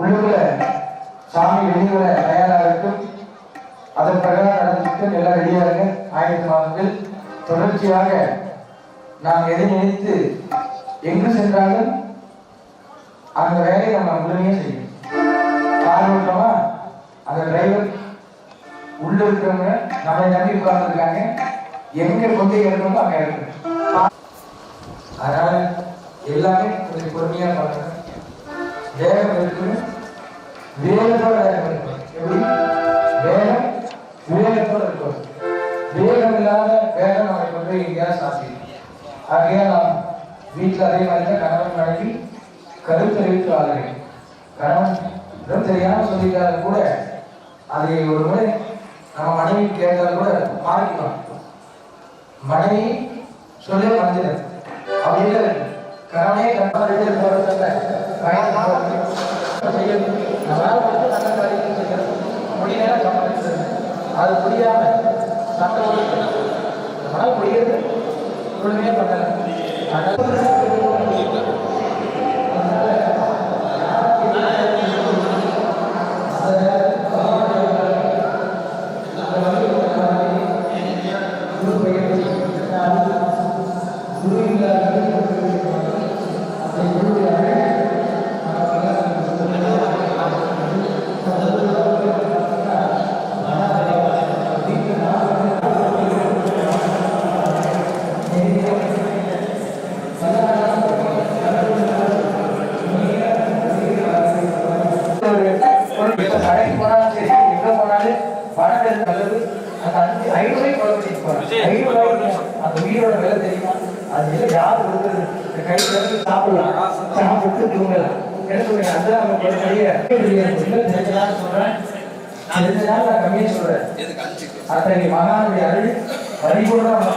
உள்ளுக்குள்ள சாமி வெளியுள்ள தயாராகட்டும். அதன் பிரகாரம் நடந்துட்டு எல்லாம் ரெடியாக ஆயத்தமாகுங்கள் தொடர்ச்சியாக நாம் எதை நினைத்து எங்கு சென்றாலும் அந்த வேலையை நம்ம முழுமையாக செய்யணும். கார் அந்த டிரைவர் உள்ள இருக்கிறவங்க நம்ம நம்பி உட்கார்ந்துருக்காங்க. எங்க கொண்டு இறக்கணுமோ அங்க இறக்கணும் அதனால எல்லாமே கொஞ்சம் பொறுமையா பார்க்கணும். வேகம் இருக்கணும். வேகத்தோட வேகம் இருக்கணும். எப்படி? வேகம் வேகத்தோட இருக்கணும். வேகம் இல்லாத வேகம் நம்மை கொண்டு எங்கேயாவது சாத்திடும் ஆகையா நாம் வீட்டில் அதே மாதிரி தான் கணவன் மனைவி கருத்தறிவித்து வாழ்கிறேன் கணவன் தெரியாம சொல்லிட்டாலும் கூட. அதை ஒரு முறை நம்ம மனைவி கேட்டால் கூட மாறிக்கணும். மனைவி சொல்லி மறைஞ்சிடும் அப்படி இல்லை. கணவனே கணவன் அது புரியாம சட்டம் நம்மளால் முடியாது ஒழுங்கே பண்ணல. அத்தகைய மகானுடைய அருள் பரிபூர்ணமாக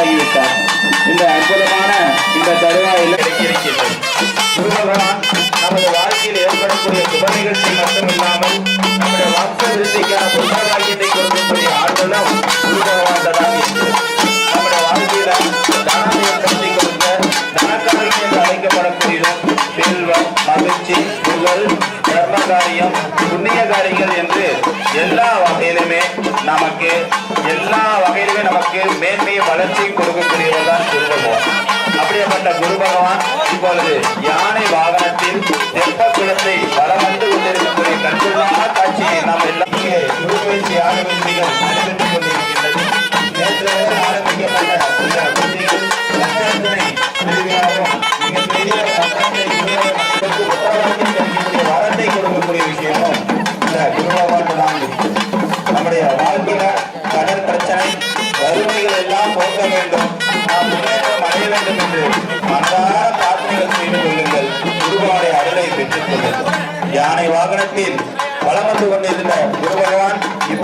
ஆகிவிட்டார். இந்த அற்புதமான இந்த தருவாயில் இருக்கின்றது நமது வாழ்க்கையில் ஏற்படக்கூடிய சுப நிகழ்ச்சி மட்டும் இல்லாமல் நம்முடைய வாக்கு விருத்திக்கான புத்தகங்கள்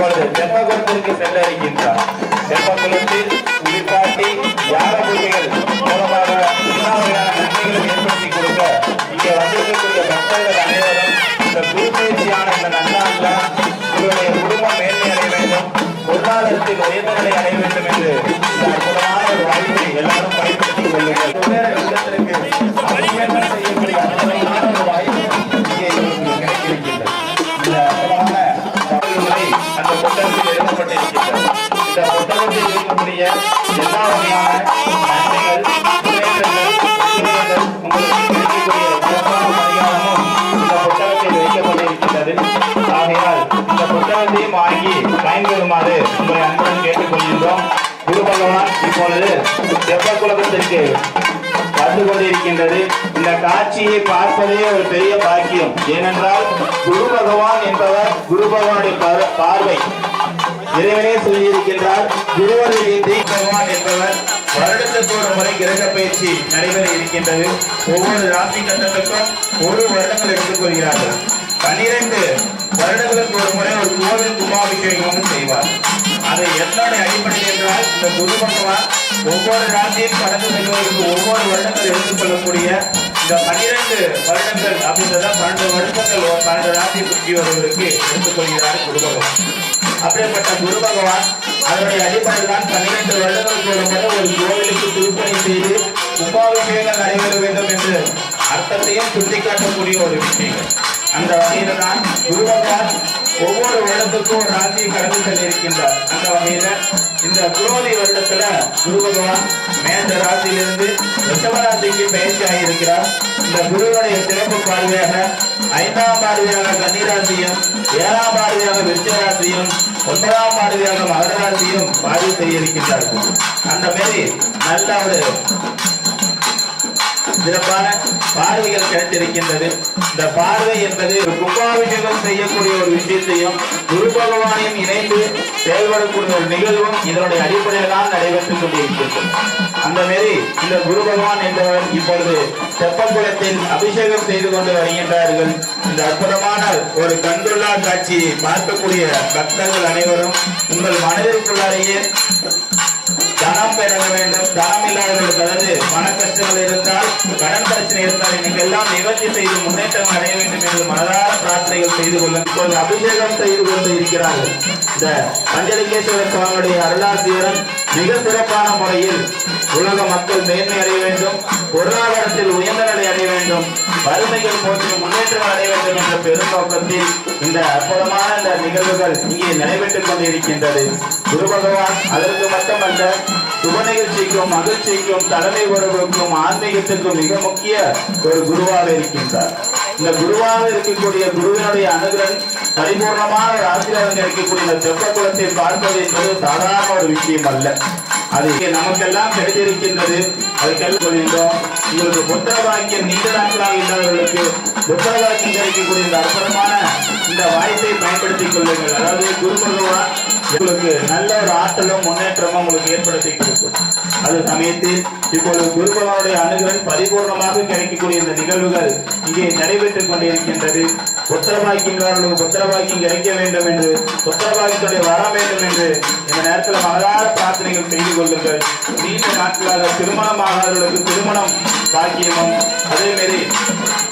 இப்பொழுது தெப்பகுளத்திற்கு செல்ல இருக்கின்றார் தெப்பகுளத்தில் குளிப்பாட்டி யார பூஜைகள் மூலமாக எல்லா வகையான நன்மைகளை ஏற்படுத்தி கொடுக்க இங்கே வந்திருக்கக்கூடிய பக்தர்கள் அனைவரும் இந்த குருபயிற்சியான இந்த நன்னாளில் உங்களுடைய குடும்பம் மேன்மை அடைய வேண்டும். பொருளாதாரத்தில் உயர்ந்த நிலை அடைய வேண்டும் என்று அற்புதமான ஆகையால் இந்த புத்தகத்தையும் வாங்கி பயன்பெறுமாறு உங்களை அன்புடன் கேட்டுக்கொள்கின்றோம் குருபகவான் இப்பொழுது தெப்ப குலகத்திற்கு வந்து கொண்டிருக்கின்றது காட்சியை பார்ப்பதே ஒரு பெரிய பாக்கியம் ஏனென்றால் குரு என்பவர் குரு பகவானுடைய பார்வை இறைவனே சொல்லியிருக்கின்றார் குருவருளின்றி பகவான் என்பவர் வருடத்துக்கு ஒரு முறை கிரக பயிற்சி நடைபெற இருக்கின்றது. ஒவ்வொரு ராசி கட்டத்துக்கும் ஒரு வருடங்கள் எடுத்துக் கொள்கிறார்கள். பன்னிரண்டு வருடங்களுக்கு ஒரு முறை ஒரு கோவில் கும்பாபிஷேகமும் செய்வார். அது எத்தனை அடிப்படை என்றால் இந்த குரு பகவான் ஒவ்வொரு ராசியும் கடந்து செல்வதற்கு ஒவ்வொரு வருடங்கள் எடுத்துக்கொள்ளக்கூடிய இந்த பன்னிரண்டு வருடங்கள் அப்படின்றத பன்னெண்டு வருடங்கள் ஒரு பன்னெண்டு ராசி சுற்றி வருவதற்கு எடுத்துக்கொள்கிறார் குரு பகவான் அப்படிப்பட்ட குரு பகவான் அதனுடைய அடிப்படையில் தான் பன்னிரண்டு வருடங்களுக்கு ஒரு முறை ஒரு கோவிலுக்கு திருப்பணி செய்து கும்பாபிஷேகம் நடைபெற வேண்டும் என்று அர்த்தத்தையும் சுட்டிக்காட்டக்கூடிய ஒரு விஷயங்கள். அந்த வகையில தான் குரு பகவான் ஒவ்வொரு வருடத்துக்கும் ஒரு ராசியை கடந்து சென்றிருக்கின்றார். அந்த வகையில இந்த குரோதி வருடத்துல குரு பகவான் மேந்த ராசியிலிருந்து ரிஷபராசிக்கு பயிற்சி பயிற்சியாக இருக்கிறார் இந்த குருவுடைய சிறப்பு பார்வையாக ஐந்தாம் பார்வையாக கன்னிராசியும் ஏழாம் பாரதியாக விருச்சராசியும் ஒன்பதாம் பாரதியாக மகராசியும் பாதி செய்ய இருக்கின்றார்கள் அந்த மாரி நல்ல ஒரு சிறப்பான பார்வைகள் கிடைத்திருக்கின்றது. இந்த பார்வை என்பது ஒரு கும்பாபிஷேகம் செய்யக்கூடிய ஒரு விஷயத்தையும் குரு பகவானையும் இணைந்து செயல்படக்கூடிய ஒரு நிகழ்வும் இதனுடைய அடிப்படையில் தான் நடைபெற்றுக் கொண்டிருக்கிறது அந்த மாரி இந்த குரு பகவான் என்பவர் இப்பொழுது தெப்பக்குளத்தில் அபிஷேகம் செய்து கொண்டு வருகின்றார்கள். இந்த அற்புதமான ஒரு கண்டுள்ளா காட்சியை பார்க்கக்கூடிய பக்தர்கள் அனைவரும் உங்கள் மனதிற்குள்ளாலேயே பணம் பெற வேண்டும். தனம் இல்லாதவர்களுக்கு அதாவது பண கஷ்டங்கள் இருந்தால் கடன் பிரச்சனை இருந்தால் இன்னைக்கு எல்லாம் நிவர்த்தி செய்து முன்னேற்றம் அடைய வேண்டும் என்று மனதார பிரார்த்தனைகள் செய்து கொள்ள இப்போது அபிஷேகம் செய்து கொண்டு இருக்கிறார்கள். இந்த பஞ்சலிங்கேஸ்வரர் சுவாமியுடைய அருளாசியரன் மிக சிறப்பான முறையில் உலக மக்கள் மேன்மை அடைய வேண்டும் பொருளாதாரத்தில் உயர்ந்த நிலை அடைய வேண்டும் வறுமைகள் போற்றி முன்னேற்றம் அடைய வேண்டும் என்ற பெருநோக்கத்தில் இந்த அற்புதமான இந்த நிகழ்வுகள் இங்கே நடைபெற்றுக் கொண்டிருக்கின்றது. குரு பகவான் அதற்கு மட்டுமல்ல சுப நிகழ்ச்சிக்கும் மகிழ்ச்சிக்கும் தலைமை உறவுக்கும் ஆன்மீகத்திற்கும் மிக முக்கிய ஒரு குருவாக இருக்கின்றார். இந்த குருவாக இருக்கக்கூடிய குருவினுடைய அனுகிரன் பரிபூர்ணமான ஒரு இருக்கக்கூடிய இந்த தெப்ப குளத்தை பார்ப்பது என்பது சாதாரண ஒரு விஷயம் அல்ல. அது நமக்கெல்லாம் கிடைத்திருக்கின்றது அதுக்கெல்லாம் சொல்கின்றோம் உங்களுக்கு புத்திர பாக்கியம் நீண்ட நாட்களாக இல்லாதவர்களுக்கு புத்திர பாக்கியம் கிடைக்கக்கூடிய இந்த அற்புதமான இந்த வாய்ப்பை பயன்படுத்திக் கொள்ளுங்கள். அதாவது குரு உங்களுக்கு நல்ல ஒரு ஆற்றலும் முன்னேற்றமும் உங்களுக்கு ஏற்படுத்தி கொடுக்கும். அது சமயத்தில் இப்பொழுது குரு பகவானுடைய பரிபூர்ணமாக கிடைக்கக்கூடிய இந்த நிகழ்வுகள் இங்கே நடைபெற்றுக் கொண்டிருக்கின்றது. புத்திரபாக்கியங்களுக்கு புத்திரபாக்கியம் கிடைக்க வேண்டும் என்று புத்திரபாக்கியத்துடைய வர வேண்டும் என்று இந்த நேரத்தில் மகளார பிரார்த்தனைகள் செய்து கொள்ளுங்கள். நீண்ட நாட்களாக திருமணமாகாதவர்களுக்கு திருமணம் பாக்கியமும் அதே மாதிரி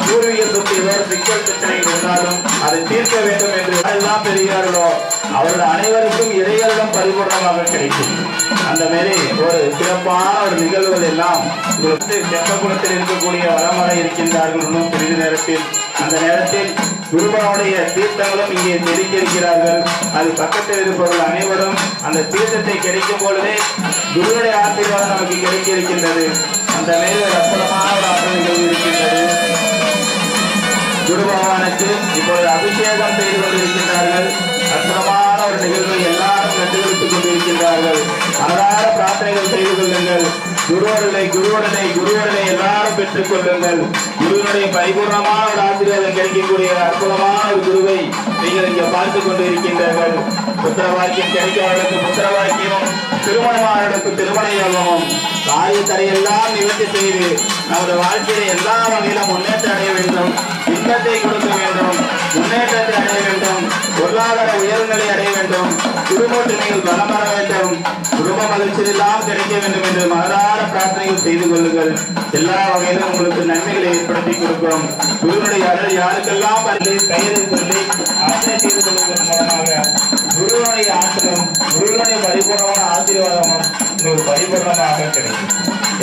பூர்வீக சொத்து ஏதோ சிக்கல் பிரச்சனைகள் இருந்தாலும் அதை தீர்க்க வேண்டும் என்று எல்லாம் பெறுகிறார்களோ அவர்கள் அனைவருக்கும் இறையெல்லாம் பரிபூர்ணமாக கிடைக்கும். அந்த மாரி ஒரு சிறப்பான ஒரு நிகழ்வுகள் எல்லாம் தெப்பகுளத்தில் இருக்கக்கூடிய வளமர இருக்கின்றார்கள் இன்னும் சிறிது நேரத்தில். அந்த நேரத்தில் குருபனுடைய தீர்த்தங்களும் இங்கே தெரிக்க இருக்கிறார்கள் அது பக்கத்தில் இருப்பவர்கள் அனைவரும் அந்த தீர்த்தத்தை கிடைக்கும் பொழுதே குருவுடைய ஆசீர்வாதம் நமக்கு கிடைக்க இருக்கின்றது அந்த மேலே ஒரு அற்புதமான ஒரு ஆற்றல் நிகழ்வு இருக்கின்றது குரு பகவானுக்கு இப்பொழுது அபிஷேகம் செய்து கொண்டிருக்கின்றார்கள். அற்புதமான ஒரு நிகழ்வை எல்லாரும் கண்டுபிடித்துக் கொண்டிருக்கின்றார்கள். அன்றாட பிரார்த்தனைகள் செய்து கொள்ளுங்கள். குருவருளை குருவருளை குருவருளை எல்லாரும் பெற்றுக் கொள்ளுங்கள். குருவனுடைய பரிபூர்ணமான ஒரு ஆசீர்வாதம் கிடைக்கக்கூடிய அற்புதமான ஒரு குருவை நீங்கள் இங்கே பார்த்துக் கொண்டிருக்கின்றார்கள். புத்திரவாக்கியம் கிடைக்கிறவர்களுக்கு புத்திரவாக்கியமும் திருமணமானவர்களுக்கு திருமண யோகமும் காரிய தரையெல்லாம் நிவர்த்தி செய்து நமது வாழ்க்கையில எல்லா வகையிலும் முன்னேற்றம் அடைய வேண்டும் இன்பத்தை கொடுக்க வேண்டும் முன்னேற்றத்தை அடைய வேண்டும் பொருளாதார உயர்நிலை அடைய வேண்டும் குடும்ப ஒற்றுமைகள் பலம் பெற வேண்டும் குடும்ப மகிழ்ச்சி எல்லாம் கிடைக்க வேண்டும் என்று மகதார பிரார்த்தனைகள் செய்து கொள்ளுங்கள். எல்லா வகையிலும் உங்களுக்கு நன்மைகளை ஏற்படுத்தி கொடுக்கும் குருனுடைய அருள் யாருக்கெல்லாம் வந்து பெயரை சொல்லி ஆசனை செய்து கொள்வதன் மூலமாக. குருவனுடைய ஆற்றலும் குருவனுடைய பரிபூர்ணமான ஆசீர்வாதமும் உங்களுக்கு பரிபூர்ணமாக கிடைக்கும்.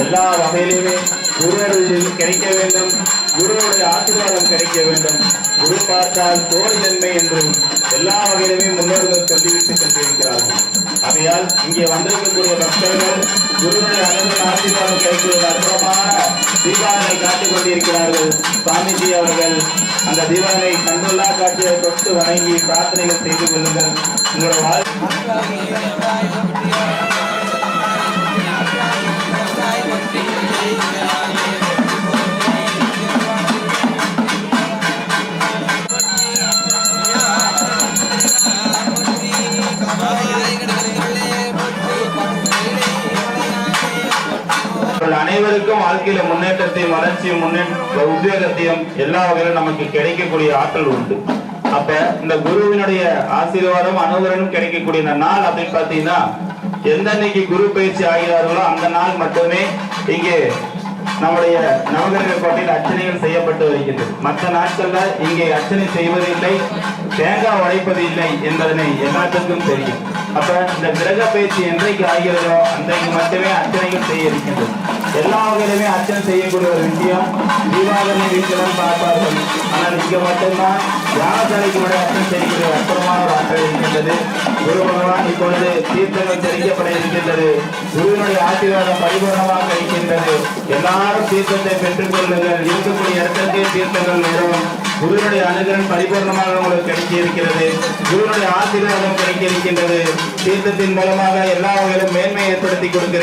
எல்லா வகையிலுமே குருவர்கள் கிடைக்க வேண்டும். குருவுடைய ஆசீர்வாதம் கிடைக்க வேண்டும். குரு பார்த்தால் தோல் நன்மை என்றும் எல்லா வகையிலுமே முன்னோர்கள் சொல்லிவிட்டு சென்றிருக்கிறார்கள். ஆகையால் இங்கே வந்திருக்கக்கூடிய பக்தர்கள் குருவுடைய அனைத்து ஆசீர்வாதம் கிடைக்கிறது அற்புதமான தீபாவளை காட்டிக் கொண்டிருக்கிறார்கள். சுவாமிஜி அவர்கள் அந்த தீபாவளை கண்டுள்ளா காட்சியை தொட்டு வணங்கி பிரார்த்தனைகள் செய்து கொள்ளுங்கள். உங்களோட வாழ்க்கை அவர்கள் வாழ்க்கையில முன்னேற்றத்தையும் வளர்ச்சியும் முன்னேற்ற உத்வேகத்தையும் எல்லா வகையிலும் நமக்கு கிடைக்கக்கூடிய ஆற்றல் உண்டு. அப்ப இந்த குருவினுடைய ஆசீர்வாதம் அனுகரனும் கிடைக்கக்கூடிய இந்த நாள் அப்படின்னு பாத்தீங்கன்னா எந்த அன்னைக்கு குரு பயிற்சி ஆகிறார்களோ அந்த நாள் மட்டுமே இங்கே நம்முடைய நவகிரக கோட்டையில் அர்ச்சனைகள் செய்யப்பட்டு வருகின்றது. மற்ற நாட்கள்ல இங்கே அர்ச்சனை செய்வதில்லை தேங்காய் உடைப்பது இல்லை என்பதனை எல்லாத்துக்கும் தெரியும். அப்ப இந்த கிரக பயிற்சி என்றைக்கு ஆகிறதோ அன்றைக்கு மட்டுமே அர்ச்சனைகள் செய்ய இருக்கின்றது. எல்லா வகையிலுமே அர்ச்சனை செய்யக்கூடிய ஒரு விஷயம். தீபாவளி வீட்டிலும் பார்ப்பார்கள். ஆனால் இங்கே மட்டும்தான் யாகசாலைக்கு கூட அர்ச்சனை செய்யக்கூடிய அற்புதமான ஒரு ஆற்றல் இருக்கின்றது. குரு பகவான் இப்பொழுது தீர்த்தங்கள் தெரிவிக்கப்பட இருக்கின்றது. குருவினுடைய ஆசீர்வாதம் பரிபூர்ணமாக இருக்கின்றது எல்லாரும் தீர்த்தத்தை பெற்றுக் கொள்ளுங்கள். இருக்கக்கூடிய இடத்திற்கே தீர்த்தங்கள் வரும் குருவினுடைய அனுகிரகம் பரிபூர்ணமாக உங்களுக்கு கிடைக்க இருக்கிறது குருவினுடைய ஆசீர்வாதம் கிடைக்க இருக்கின்றது தீர்த்தத்தின் மூலமாக எல்லா வகையிலும் மேன்மை ஏற்படுத்தி கொடுக்க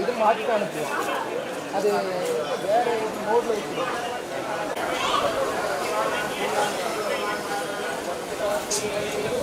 இது மாற்றி அனுப்புவோம் அது வேறு மோடில் இருக்குது Thank you.